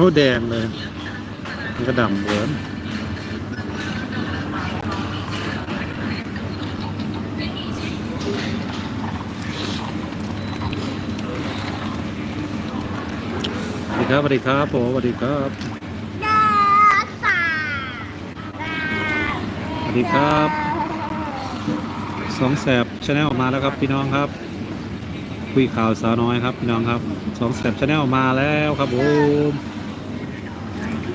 โอ้แดงเลย มันก็ดำเวิร์นสวัสดีครับสวัสดีครับผมสวัสดีครับสาสวัสดีครับสองแสบชาแนลมาแล้วครับพี่น้องครับ คุยข่าวสาวน้อยครับพี่น้องครับสองแสบชาแนลมาแล้วครับผม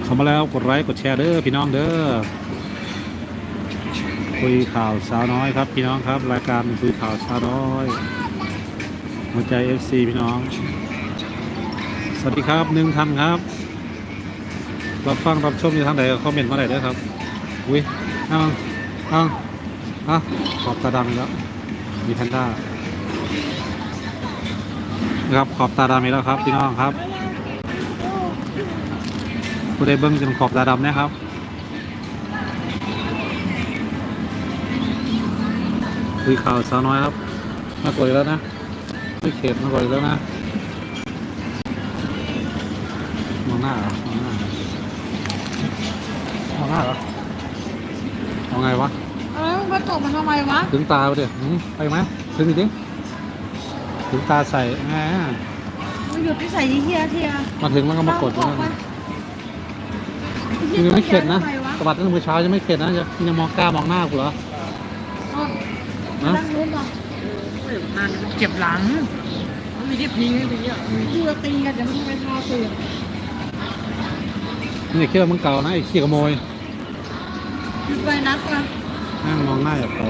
เข้ามาแล้วกดไลค์กดแชร์เด้อพี่น้องเด้อคุยข่าวสาวน้อยครับ พี่น้องครับ รายการคุยข่าวสาวน้อยหัวใจ FC พี่น้อง สวัสดีครับหนึ่งท่านครับรับฟังรับชมอยู่ทางไหนก็คอมเมนต์มาได้เด้อครับอุ้ยเอาเอาเอาขอบตาดำอีกแล้วมีแพนด้าครับขอบตาดำอีกแล้วครับ พี่น้องครับ ผู้ใดเบิ้งจนขอบตาดำนะครับคุยข่าวสาวน้อยครับมากดอีกแล้วนะไม่เข็ดมากดอีกแล้วนะมองหน้าเหรอมองหน้ามองหน้าเหรอเอาไงวะเอ้ยมาตกมันทำไมวะถึงตาไปเดี๋ยวหืมไปไหมถึงอีกดิถึงตาใส่แหมมันหยุดที่ใส่ยี่เทียเทียมาถึงแล้วก็มากดตนะกมัน ยังไม่เข็ดนะทำไมวะกระบาดตั้งแต่เมื่อเช้ายังไม่เข็ดนะยังยังมองกล้ามองหน้ากูเหรออ๋อฮะตั้งนู้นก่อนมันเจ็บหลังมันมีที่พิงให้ดีอะกูจะตีกันเดี๋ยวมึงไปทาตื่นนี่เขี้ยวมึงเก่านะไอ้ขี้ขโมยหยุดไปนัดนะนั่งมองหน้าแบบเขา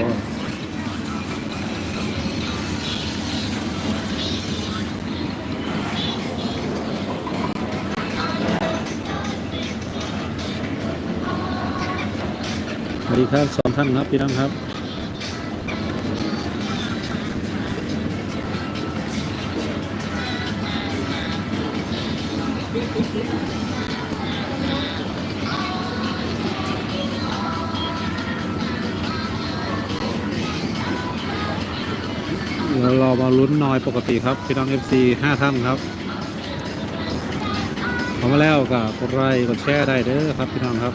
ดีครับสองท่านครับพี่น้องครับเดี๋ยวรามาลุ้นนอยปกติครับพี่น้อง FC ห้าท่านครับเข้ามาแล้วก็กดไลค์กดแชร์ได้เด้อครับพี่น้องครับ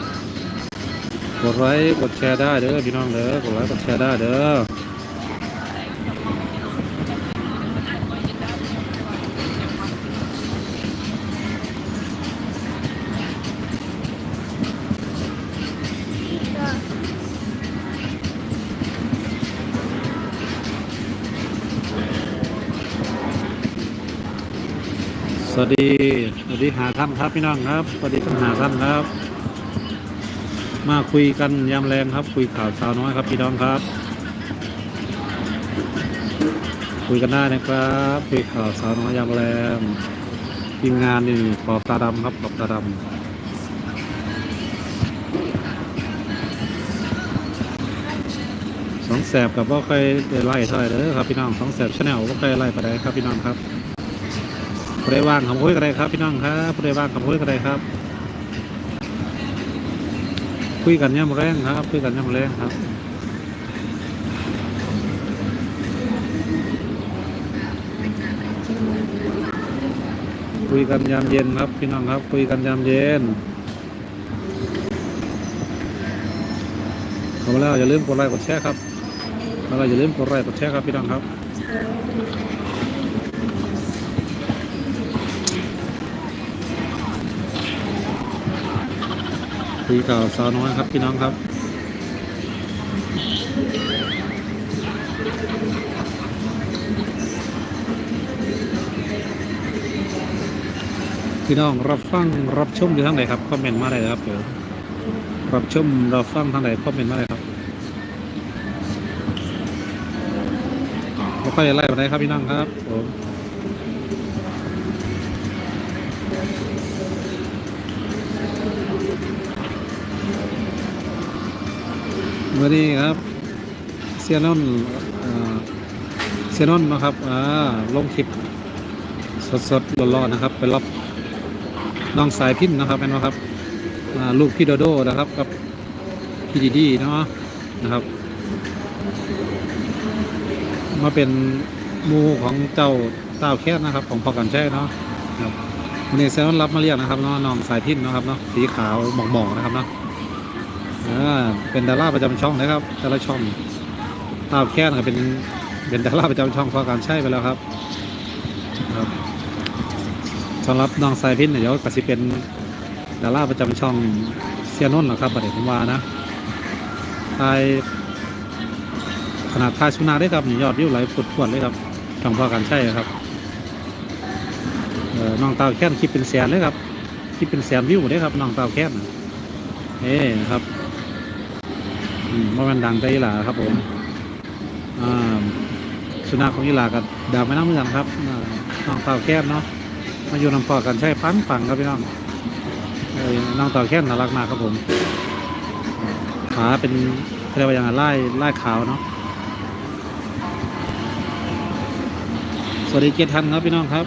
กดไลค์กดแชร์ได้เด้อพี่น้องเด้อกดไลค์กดแชร์ได้เด้อสวัสดี สวัสดีหาท่านครับพี่น้องครับ สวัสดีทั้งหาท่านครับ มาคุยกันยามแรงครับ คุยข่าวสาวน้อยครับพี่น้องครับ คุยกันได้นะครับ คุยข่าวสาวน้อยยามแรงทีมงานนี่ขอบตาดำครับขอบตาดำสองแสบกับว่าเคยไล่เท่าไรเด้อครับพี่น้องสองแสบชาแนลว่าเคยไล่ไปได้ครับพี่น้องครับผู้ใดว่างคำคุยกันได้ครับพี่น้องครับผู้ใดว่างคำคุยกันได้ครับ คุยกันย่ำแรงครับคุยกันย่ำแรงครับคุยกันยามเย็นครับพี่น้องครับคุยกันยามเย็นเข้ามาแล้วอย่าลืมกดไลค์กดแชร์ครับแล้วอย่าลืมกดไลค์กดแชร์ครับพี่น้องครับ คุยข่าวสาวน้อยครับพี่น้องครับพี่น้องรับฟังรับชมอยู่ทางไหนครับคอมเมนต์มาได้เลยครับเดี๋ยวรับชมรับฟังทางไหนคอมเมนต์มาได้ครับไม่ค่อยไล่ไปไหนครับพี่น้องครับผม เมื่อนี้ครับเซียนอ่อเซียนอนนะครับอ่าลงคลิปสดๆร้อนๆนะครับ ไปรับน้องสายพินนะครับเป็นว่าครับอ่าลูกพี่โดโดนะครับกับพี่ดีดีเนาะนะครับ มาเป็นมูของเจ้าเต้าแค่นะครับ ของพอกันแช่เนาะครับวันนี้เซียนอนรับมาเรียกนะครับเนาะน้องสายพินนะครับเนาะสีขาวหมองๆนะครับเนาะ ออเป็นดาราประจำช่องนะครับแต่ละช่องตาวแค่นก็เป็นเป็นดาราประจำช่องพอการใช้ไปแล้วครับครับสำหรับน้องสายพินเนี่ยเดี๋ยวก็สิเป็นดาราประจำช่องเซียนนท์นะครับประเดี๋ยวผมว่านะทายขนาดทายชุนาได้ครับยอดวิวไหลปุดพวดเลยครับช่องพอการใช้ครับน้องตาแค้นคลิปเป็นแสนเลยครับคลิปเป็นแสนวิวเลยครับน้องตาแค้นน่ะเอ้ครับ ว่ามันดังใจอีหลาครับผมสุนัขของอีหลากับดาวไม่น้ำเมืองครับน้องเตาแค้นเนาะมาอยู่นำพอกันใช่ปังปังครับพี่น้องน้องเตาแค้นน่ารักมากครับผม ขาเป็นเรียกว่าอย่างไรไล่ไล่ขาวเนาะสวัสดีเกียรติทันครับพี่น้องครับ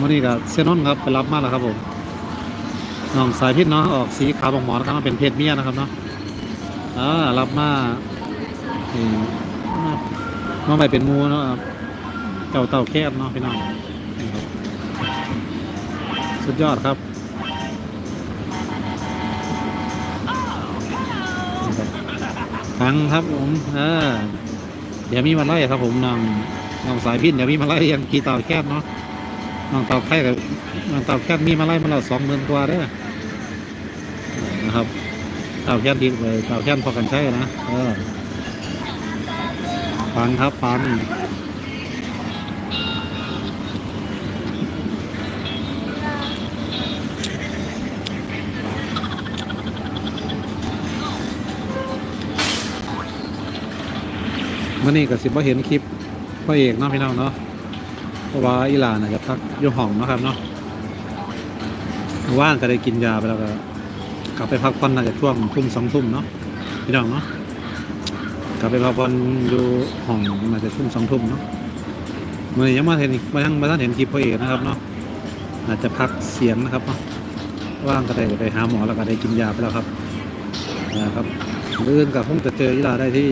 วันนี้ก็เซนอนครับไปรับมาแล้วครับผมน้องสายพิษเนาะออกสีขาวบองหมอนะครับมันเป็นเพศเมียนะครับเนาะ อ่ารับมาอืมมาไปเป็นมูเนาะครับเจ้าเต่าแคบเนาะพี่น้องสุดยอดครับนี่ครับฟังครับผมเออเดี๋ยวมีมาไล่ครับผมน้องน้องสายพิษเดี๋ยวมีมาไล่ยังกีเต่าแคบเนาะน้องเต่าไข่กับน้องเต่าแค่มีมาไล่มาแล้วสองหมื่นกว่าเด้อนะครับ เต่าแค่ดีเลยเต่าแค่พอกันใช้นะเออฟังครับฟังมื่อนี้ก็สิบ่เห็นคลิปพ่อเอกเนาะพี่น้องเนาะเพราะว่าอีหลานน่ะจะพักยู่ห้องเนาะครับเนาะว่างก็ได้กินยาไปแล้วก็ กลับไปพักผ่อนน่าจะช่วงทุ่มสองทุ่มเนาะพี่น้องเนาะกลับไปพักผ่อนอยู่ห้องน่าจะทุ่มสองทุ่มเนาะเมื่อยังมาเห็นมายังมาท่านเห็นคลิปพ่อเอกนะครับเนาะอาจจะพักเสียงนะครับเนาะว่างก็ได้ไปหาหมอแล้วก็ได้กินยาไปแล้วครับนะครับเรื่นกับคงจะเจออีหลาได้ที่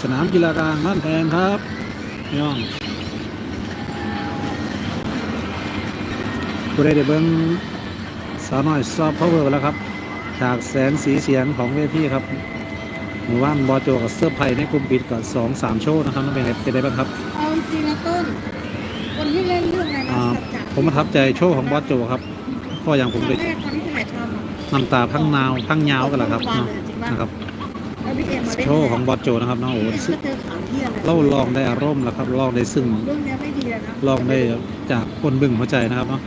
สนามกีฬากลางบ้านแพงครับพี่น้องผู้ใดได้เบิ้งสาวน้อยซอฟต์พาวเวอร์แล้วครับ จากแสงสีเสียงของเวทีครับหมู่บ้านบอโจกับเสื้อร์ไผ่ในกลุ่มปิดกับสองสามโชว์นะครับนั่นเป็นไงเป็นไงบ้างครับเอาจริงนะต้นคนที่เล่นเรื่องอะไรนะอ่าสัจจะผมประทับใจโชว์ของบอสโจครับเพราะอย่างผมตเลอนยแรกตอนที่ถ่ายทำอะน้ำตาพังนาวพังยาวกันแหละครับเนาะนะครับแล้วพี่เอ็มมาเล่นโชว์ของบอสโจนะครับเนาะโอ้โหก็เจอขาวเที่ยเลยเล่าลองได้อารมณ์แล้วครับลองได้ซึ่งเรื่องเนี้ยไม่ดีเลยนะลองได้จากคนบึ้งหัวใจนะครับเนาะ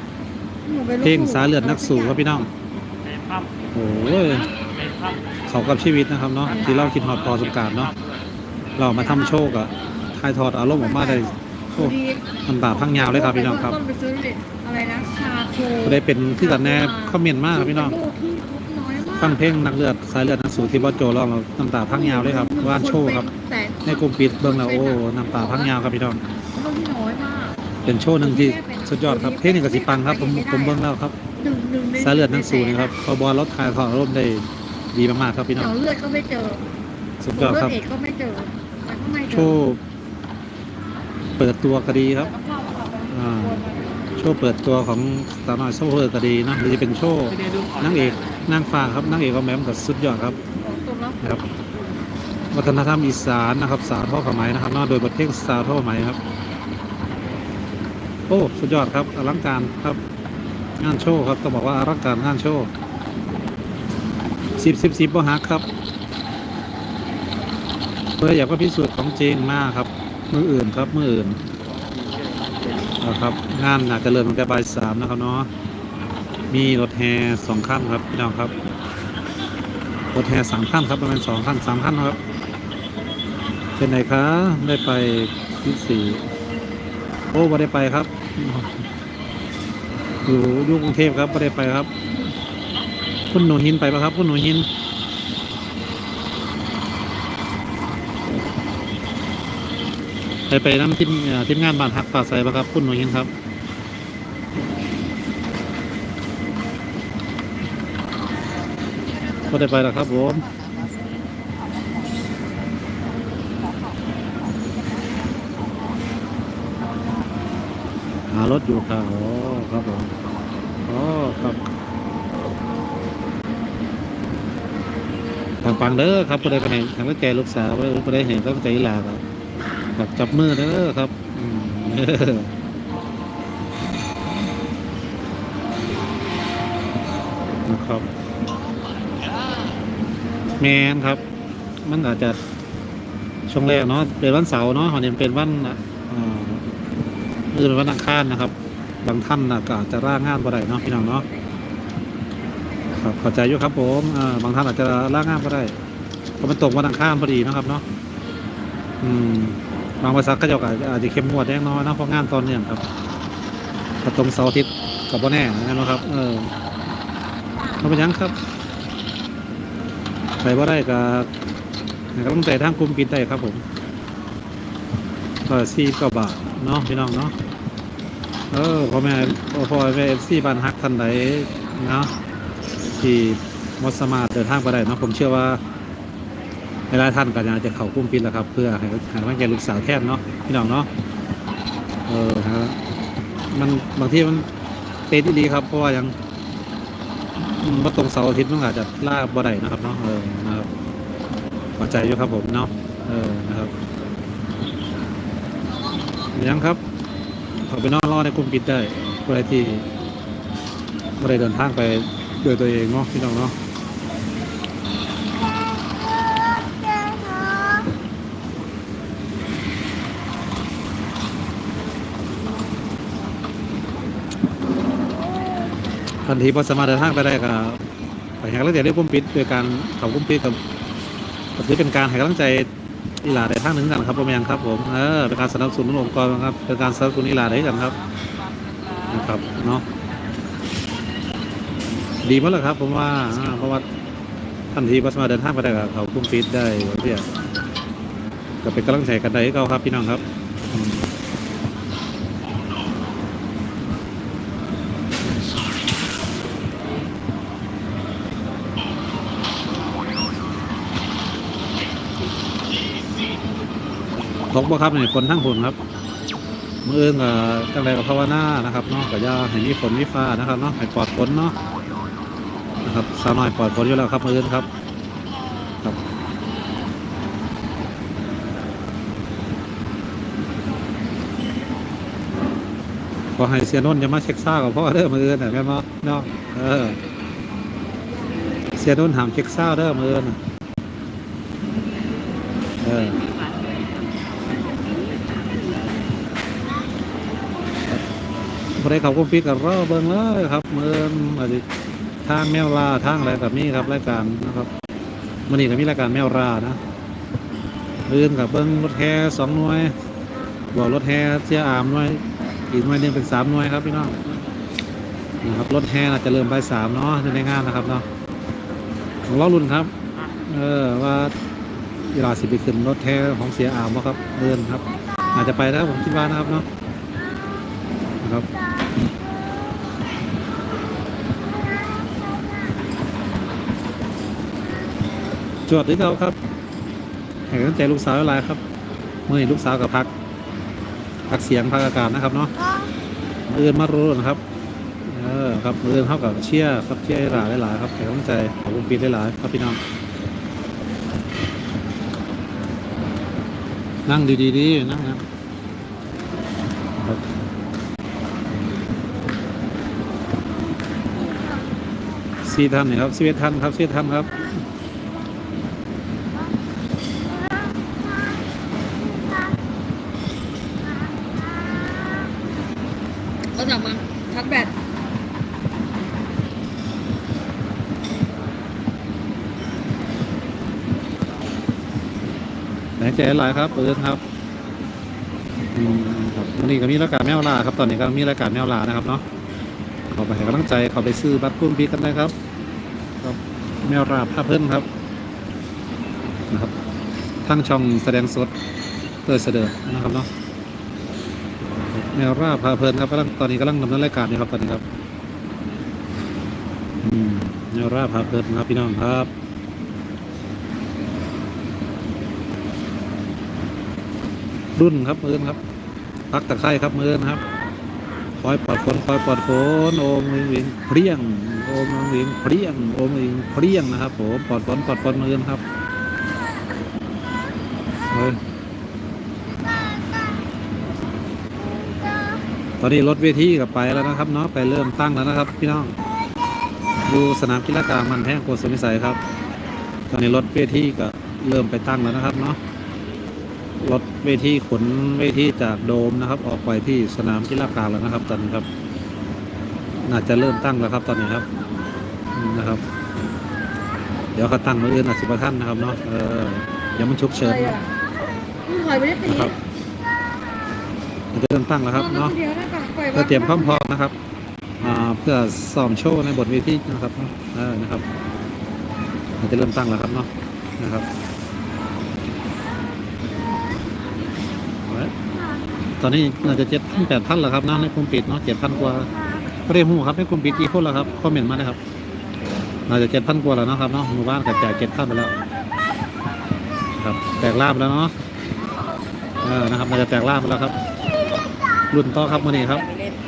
หนูไปเพลงสายเลือดนักสู้ครับพี่น้องเป็นภาพ โอ้ยเป็นภาพเขากับชีวิตนะครับเนาะที่เราคิดฮอดพอสงกรารเนาะเรามาทำโชว์กับถ่ายทอดอารมณ์ออกมาได้โอ้ดีน้ำตาพังยาวเลยครับพี่น้องครับต้นไปซื้อเด็ดอะไรนะชาโคได้เป็นที่กันแน่คอมเมนต์มากครับพี่น้องโลกที่พบน้อยมากฟังเพลงนักเลือดสายเลือดนักสู้ที่บอสโจร้องเราน้ำตาพังยาวเลยครับว่านโชว์ครับแต่ในกลุ่มปิดเบิ่งแล้วโอ้น้ำตาพังยาวครับพี่น้องเรื่องที่น้อยมากเป็นโชว์หนึ่งที่สุดยอดครับเพลงนี้กับสิปังครับผมผมเบิ่งแล้วครับหนึ่งหนึ่งใน สายเลือดนักสู้นะครับพอบอลรถถ่ายทอดอารมณ์ได้ดีมากๆครับพี่น้องเจาะเลือดก็ไม่เจอสุดยอดครับเลือดเอกก็ไม่เจอแต่ข้างในเจอโชว์เปิดตัวก็ดีครับแล้วก็เอาไปอ่าโชว์เปิดตัวของสาวน้อยโซเวอร์ก็ดีเนาะหรือจะเป็นโชว์ไม่ได้ดูก่อนนางเอกนางฟ้าครับนางเอกก็แม้มกับสุดยอดครับบอกตรงแล้วนะครับวัฒนธรรมอีสานนะครับ สาวท่อขาวไหมนะครับเนอกโดยบทเพลงสาวท่อขาวไหมครับ โอ้ สุดยอดครับอลังการครับ งานโชว์ครับต้องบอกว่าอลังการงานโชว์สิบสิบสิบบ่ฮักครับเพื่ออยากว่าพิสูจน์ของจริงมากครับ มืออื่นครับมืออื่นนะครับงานอาจจะเริ่มตั้งแต่บ่ายสามนะครับเนาะมีรถแห่สองขั้นครับพี่น้องครับรถแห่สามขั้นครับประมาณสองขั้นสามขั้นครับเป็นไหนคะได้ไปที่สี่โอ้ไม่ได้ไปครับ อยู่ยู่กรุงเทพครับไม่ได้ไปครับ คุณหนูหินไปปะครับ คุณหนูหินไปไปน้ำทีมทีมงานบ้านฮักป่าใสปะครับ คุณหนูหินครับก็ได้ไปแล้วครับผม รถอยู่ครับโอ้ครับผมโอ้ครับปังปังๆเด้อครับผู้ใดก็ให้ทางแก่ลูกสาวผู้ใดเห็นก็ใจหลาครับครับจับมือเด้อครับนะครับแมนครับ มันอาจจะช่วงแรกเนาะเป็นวันเสาร์เนาะวันนี้เป็นวัน อ่าอื่นวันอังคารนะครับ บางท่านก็อาจจะร่างงานบ่ได้เนาะพี่น้องเนาะครับข้าใจอยู่ครับผมอ่าบางท่านอาจจะร่างงานบ่ได้เพราะมันตกวันอังคารพอดีนะครับเนาะอืมบางบริษัทก็จะอาจจะเข้มงวดแน่น้อยเนะเพราะงานตอนเนื่องครับถ้าตรงเสาร์อาทิตย์กับบ่แน่นะครับ เออเราเป็นยังครับไปว่าได้ก็ก็ต้องใจทางกลุ่มปิดได้ครับผม ก็ซีก็บาทเนาะพี่น้องเนาะเออพ่อแม่พ่อแม่เอฟซีบ้านฮักท่านใดเนาะที่มดสมาเดินทางไปได้เนาะผมเชื่อว่าเวลายท่านก็อยากจะเข้ากลุ่มปิดแล้วครับ เพื่อให้ห้กำลังใจลูกสาวแทนเนาะพี่น้องเนาะเออฮะมันบางทีมันเตะดีครับ เพราะว่ายังมาตรงเสาร์อาทิตย์มันอาจจะล่าบ่ได้นะครับเนาะเออนะครับพอใจอยู่ครับผมเนาะเออนะครับ ยังครับขาไปนอนรอในกลุ่มปิดได้เพื่อที่ไม่ได้เดินทางไปด้วยตัวเองเนาะพี่น้องเนาะทันทีพอสามารถเดินทางไปได้ก็ไปให้กำลังใจเรื่องกลุ่มปิดโดยการเขากลุ่มปิดกับถือเป็นการให้กำลังใจ อีหลาในทางหนึ่งกันครับผมยังครับผมเออเป็นการสนับสนุนองค์กรครับเป็นการสนับสนุนอีหลาได้กันครับนะครับเนาะดีมากเลยครับ ผมว่าเพราะว่าทันทีพัสมาเดินทางไปได้กับเขาคุ้มฟิตได้เพื่อจะเป็นกำลังใจกันได้ก็ครับพี่น้องครับ ตกบ่ครับเนี่ยฝนทั้งฝนครับมืออื่นกับจังไรกับภาวนานะครับเนาะกับยาให้มีฝนมีฟ้านะครับเนาะให้ปลอดฝนเนาะนะครับสาวน้อยปลอดฝนอยู่แล้วครับมืออื่นครับครับขอให้เสียนนท์อย่ามาเช็คซ่ากับพ่อเด้อมืออื่นน่แม่นบ่เนาะเออเสียนนท์หามเช็คซ่าเด้อมืออื่นน่ะเออ บริเขากุมปิดกับเราเบิ่งเลยครับเมืออาจจะทางแมวลาทางอะไรแบบนี้ครับรายการนะครับมันนี่ก็มีรายการแมวลานะเบิ่งกับเบิ่งรถแห่สองหน่วยบอกรถแห่เสียอามหน่วยอีกหน่วยนึงเป็นสามหน่วยครับพี่น้องนะครับรถแห่น่าจะเริ่มไปสามเนาะในงานนะครับเนาะของล้อรุ่นครับ เออว่าเวลาสิไปขึ้นรถแห่ของเสียอามบ่ครับเดินครับ อาจจะไปนะครับผมคิดว่านะครับเนาะนะครับ จวดที่เราครับให้กำลังใจลูกสาวหลายครับ เมื่อนี้ลูกสาวกับพัก พักเสียงพักอากาศนะครับเนาะมืออื่นมารู้นะครับ เออครับมืออื่นเท่ากับเชียร์ครับเชียร์หลายหลายๆครับให้กำลังใจของลุงปีได้หลายๆครับพี่น้อง นั่งดีๆดีนั่งนะครับสี่ท่านนี่ครับสิบเอ็ดท่านครับสิบเอ็ดท่านครับ ก็จะมาชัดแบต หนใจหลายครับเปิดครับอืมครับวันนี้ก็มีรายการแมวลาครับตอนนี้ก็มีรายการแมวลานะครับเนาะขอไปให้กำลังใจขอไปซื้อบัตรกุ้มพีกันนะครับครับแมวลาภาพเพิ่นครับนะครับทั้งช่องแสดงสดเตยเสดอนะครับเนาะแมวราพาเพลินครับกำลังตอนนี้กำลังดำเนินรายการอยู่ครับตอนนี้ครับแมวราพาเพลินครับพี่น้องครับ รุ่นครับมือนครับพักตะไคร่ครับมือนครับคอยปอดฝนคอยปอดฝนโอมวิงวิงเปรี้ยงโอมวิงวิงเปรี้ยงโอมวิงเปรี้ยงนะครับผมปอดฝนปอดฝนมือนครับเฮ้ยตอนนี้รถเวทีกับไปแล้วนะครับเนาะไปเริ่มตั้งแล้วนะครับ พี่น้องดูสนามกีฬากลางมันแห้งโกศลวิสัยครับ ตอนนี้รถเวทีก็เริ่มไปตั้งแล้วนะครับเนาะ รถเวทีขนเวทีจากโดมนะครับ ออกไปที่สนามกีฬากลางแล้วนะครับ ตอนนี้ครับ น่าจะเริ่มตั้งแล้วครับตอนนี้ครับอืมนะครับ เดี๋ยวเขาตั้งมืออื่นอาสิบท่านนะครับเนาะเออยังมันชุกเฉินอะไรอะมึงถอยไปได้ปีนะครับเราจะเริ่มตั้งแล้วครับเนาะเดี๋ยวนะปล่อยเพื่อเตรียมความพร้อมนะครับอ่าเพื่อซ้อมโชว์ในบทเวทีนะครับเออนะครับเราจะเริ่มตั้งแล้วครับเนาะนะครับเอาไว้ ตอนนี้น่าจะเจ็ดพันแปดพันแล้วครับนาะในกลุ่มปิดเนาะเจ็ดพันกว่าก็ได้หูครับในกลุ่มปิดกี่คนแล้วครับคอมเมนต์มาเลยครับน่าจะเจ็ดพันกว่าแล้วนะครับเนาะหมู่บ้านกับจ่ายเจ็ดพันไปแล้วครับแตกลาบแล้วเนาะเออนะครับน่าจะแตกลาบไปแล้วครับ รุ่นต่อครับมื่อนี้ครับ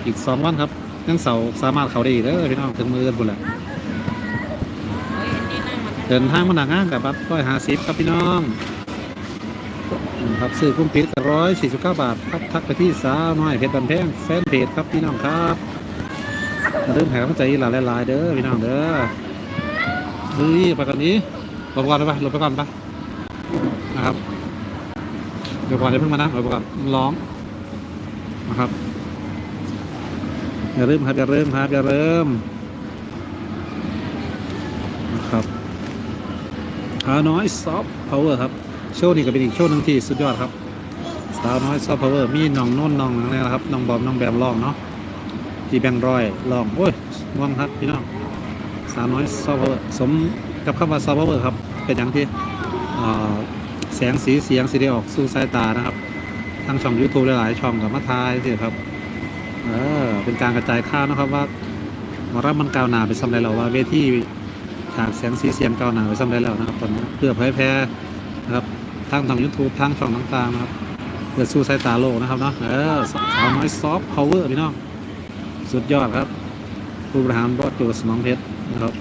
อีกสองวันครับยังเสาสามารถเขาได้อีกเด้อพี่น้องถึงมือกันบุญแหละเดินทางมาหนักงานกับบัตรร้อยห้าสิบครับพี่น้อง ครับซื้อคุ้มพิษร้อยสี่สิบเก้าบาทครับทักไปที่สาวน้อยเพชรบันแพงแฟนเพจครับพี่น้องครับอย่าลืมแห่กำลังใจหลายหลายๆเด้อพี่น้องเด้อเฮ้ยไปกันนี้ลงไปก่อนไปะลงไปก่อนปะนะครับเดี๋ยวก่อนเดี๋ยวเพิ่งมานะลงไปก่อนร้องนะครับอย่าเริ่มครับอย่าเริ่มครับอย่าเริ่มนะครับสาน้อยซอฟต์พาวเวอร์ครับ โชว์นี้ก็เป็นอีกโชว์หนึ่งที่สุดยอดครับสาวน้อยซอฟต์พาวเวอร์มีน้องโน้นน้องอะไรนะครับน้องบอมน้องแบมลองเนาะที่แบงรอยลองโอ้ยม่วงครับพี่น้องสาวน้อยซอฟต์พาวเวอร์สมกับคำว่าซอฟต์พาวเวอร์ครับเป็นอย่างที่แสงสีเสียงสีได้ออกสู่สายตานะครับทางช่อง YouTube หลายๆช่องกับมาทายสิครับเออเป็นการกระจายข่าวนะครับว่ามารับมันกาวหนาไปสำเร็จแล้วว่าเวทีฉากเสียงสีเสียงกาวหนาไปสำเร็จแล้วนะครับตอนนี้เพื่อเผยแพร่ ทางทาง YouTube ทางช่องต่างๆนะครับเพื่อสู้สายตาโลกนะครับเนาะเออสาวน้อยซอฟต์พาวเวอร์พี่น้องสุดยอดครับผู้บริหารบอสโจสมองเพชรนะครับ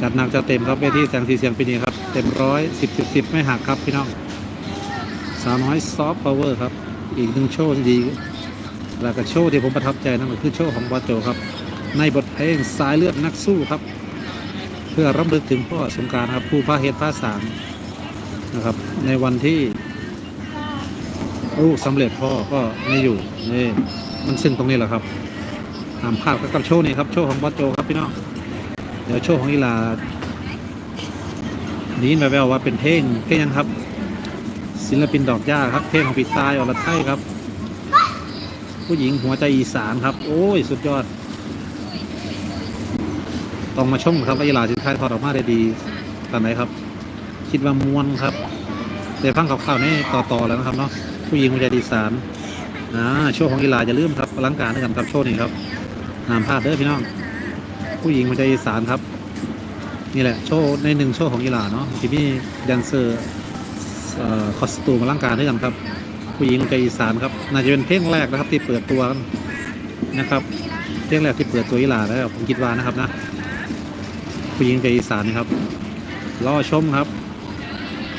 จัดหนักจัดเต็มครับเวทีแสงสีเสียงปีนี้ครับ เต็มร้อยสิบสิบสิบไม่หักครับพี่น้องสาวน้อยซอฟต์พาวเวอร์ครับ อีกหนึ่งโชว์ดีแล้วก็โชว์ที่ผมประทับใจนั่นก็คือโชว์ของบอสโจครับ ในบทเพลงสายเลือดนักสู้ครับ เพื่อรำลึกถึงพ่อสงการครับผู้พาเหตุพาสาม นะครับ ในวันที่ลูกสำเร็จพ่อก็ไม่อยู่นี่มันซึ่งตรงนี้แหละครับห้ามพลาดกับโชว์นี้ครับโชว์ของบอสโจครับพี่น้องเดี๋ยวโชว์ของอีลานี้แววว่าเป็นเพลงเพลงยังครับ ศิลปินดอกหญ้าครับเพลงของปีตายอรไทยครับ ผู้หญิงหัวใจอีสานครับ โอ้ยสุดยอด ต้องมาชมครับว่าอีลาสินค้ายทอดออกมาได้ดีตอนไหนครับ คิดว่ามวนครับแต่ฟังข่าวๆนี่ต่อๆแล้วนะครับเนาะผู้หญิงหัวใจอีสานอ่าโชว์ของอีหลาจะลืมครับอลังการด้วยกันครับโชว์นี้ครับห้ามพลาดเด้อพี่น้อง ผู้หญิงหัวใจอีสานครับ นี่แหละโชว์ในหนึ่งโชว์ของอีหลาเนาะที่มีแดนเซอร์เอ่อคอสตูมอลังการด้วยกันครับ ผู้หญิงใจอีสานครับน่าจะเป็นเพลงแรกนะครับที่เปิดตัวนะครับเพลงแรกที่เปิดตัวอีหลาแล้วผมคิดว่านะครับนะผู้หญิงใจอีสานนะครับรอชมครับ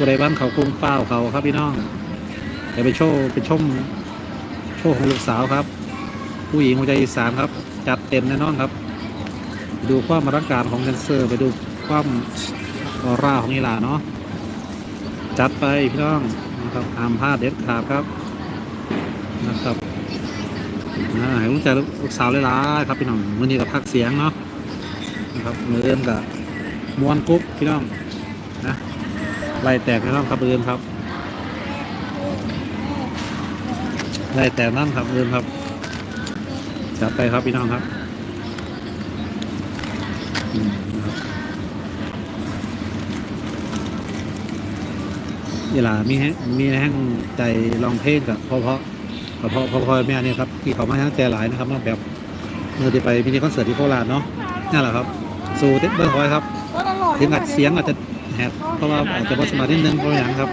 ผู้ใดบ้านเขาคงเป้าเขาครับพี่น้องแต่ไปโชว์ไปชมโชว์ของลูกสาวครับ ผู้หญิงหัวใจอีสานครับ จัดเต็มแน่นอนครับ ดูความอลังการของแดนเซอร์ ไปดูความออร่าของอีหลาเนาะจัดไปพี่น้องนะครับห้ามพลาดเด็ดขาดครับนะครับอ่าให้รู้ใจลูกสาวเลยล่ะครับพี่น้องมื่อนี้กับพักเสียงเนาะนะครับมือเริ่มกับมวนกุ๊บพี่น้องนะ ไล่แตกพี่น้องครับเริ่มครับไล่แตกนั่นครับเริ่มครับจัดไปครับพี่น้องครับเวลามีแฮงมีแห้งใจลองเพลงกับพ่อพ่อพ่อพ่อพ่อพ่อแม่เนี่ยครับที่เขามาแห้งใจหลายนะครับนอกแบบเมื่อที่ไปมินิคอนเสิร์ตที่โคราชเนาะนั่นแหละครับ สู่เต็มเบอร์คอยครับถึงอัดเสียงอาจจะ แหบเพราะว่าอาจจะบอสมานินึงเพราะอย่างครับ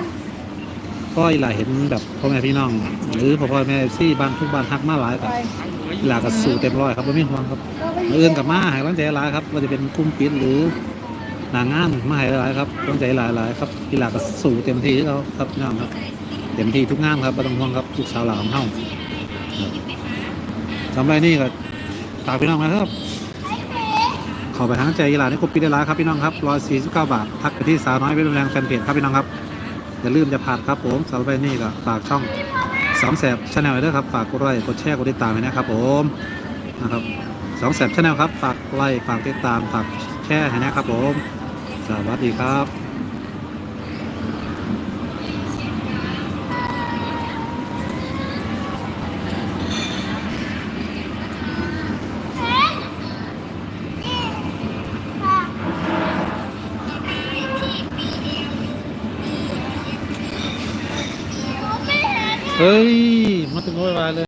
พ่ออีหลาเห็นแบบพ่อแม่พี่น้อง หรือพ่อพ่อแม่ซี่บ้านทุกบ้านฮักมาหลายกับอีหลาก็สู่เต็มร้อยครับไม่มีห่วงครับเอื้อนกับมาห้กำลังใจหลายครับว่าจะเป็นกลุ่มปิดหรือหนางานมาให้หลายครับกำลังใจหลายๆครับอีหลาก็สู่เต็มที่แล้วครับพี่น้องครับ เต็มที่ทุกงานครับไม่ต้องห่วงครับลูกสาวหลานของเฮาสำหรับนี่ก็ฝากพี่น้องนะครับ ขอไปทั้งใจยีหลานในคุปปี้ได้ร้าครับพี่น้องครับร้อสี่สิบาท ทักไปที่สาวน้อยเป็นแรงแฟนเพจครับพี่น้องครับอย่าลืมจะผ่านครับผมสำหรับนี่ก็ฝากช่องสองแสบชาแนลด้วยครับฝากกดไลค์กดแชร์กดติดตามไว้นะครับผมนะครับสองแสบชาแนลครับฝากไลค์ฝากติดตามฝากแชร์ให้นะครับผมสวัสดีครับ